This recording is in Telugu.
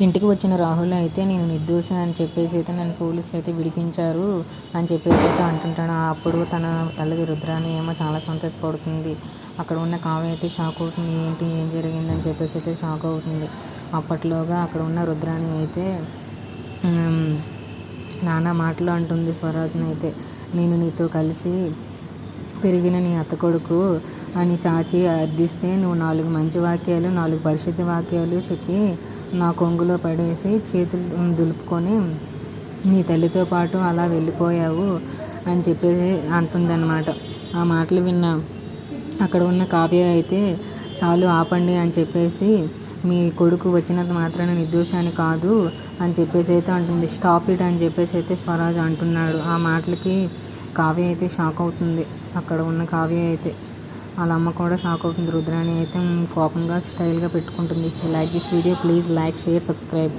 ఇంటికి వచ్చిన రాహుల్ అయితే నేను నిర్దోషి అని చెప్పేసి అయితే నన్ను పోలీసులు అయితే విడిపించారు అని చెప్పేసి అయితే అంటుంటాను అప్పుడు తన తల్లి రుద్రాని ఏమో చాలా సంతోషపడుతుంది. అక్కడ ఉన్న కావ్య అయితే షాక్ అవుతుంది. ఏంటి? ఏం జరిగింది? అని చెప్పేసి అయితే షాక్ అవుతుంది. అప్పట్లోగా అక్కడ ఉన్న రుద్రాని అయితే నానా మాటలు అంటుంది స్వరాజ్ని అయితే. నేను నీతో కలిసి పెరిగిన నీ అత్త కొడుకు అని చాచి అర్థిస్తే నువ్వు నాలుగు మంచి వాక్యాలు నాలుగు పరిశుద్ధ వాక్యాలు చెప్పి నా కొంగులో పడేసి చేతులు దులుపుకొని నీ తల్లితో పాటు అలా వెళ్ళిపోయావు అని చెప్పేసి అంటుందన్నమాట. ఆ మాటలు విన్న అక్కడ ఉన్న కావ్య అయితే చాలు ఆపండి అని చెప్పేసి మీ కొడుకు వచ్చినంత మాత్రాన నిర్దోషాన్ని కాదు అని చెప్పేసి అయితే అంటుంది. స్టాప్ ఇట్ అని చెప్పేసి అయితే స్వరాజ్ అంటున్నాడు. ఆ మాటలకి కావ్య అయితే షాక్ అవుతుంది. అక్కడ ఉన్న కావ్య అయితే వాళ్ళ అమ్మ కూడా షాక్ అవుతుంది. రుద్రాణి అయితే కోపంగా స్టైల్గా పెట్టుకుంటుంది. Like this video please like share subscribe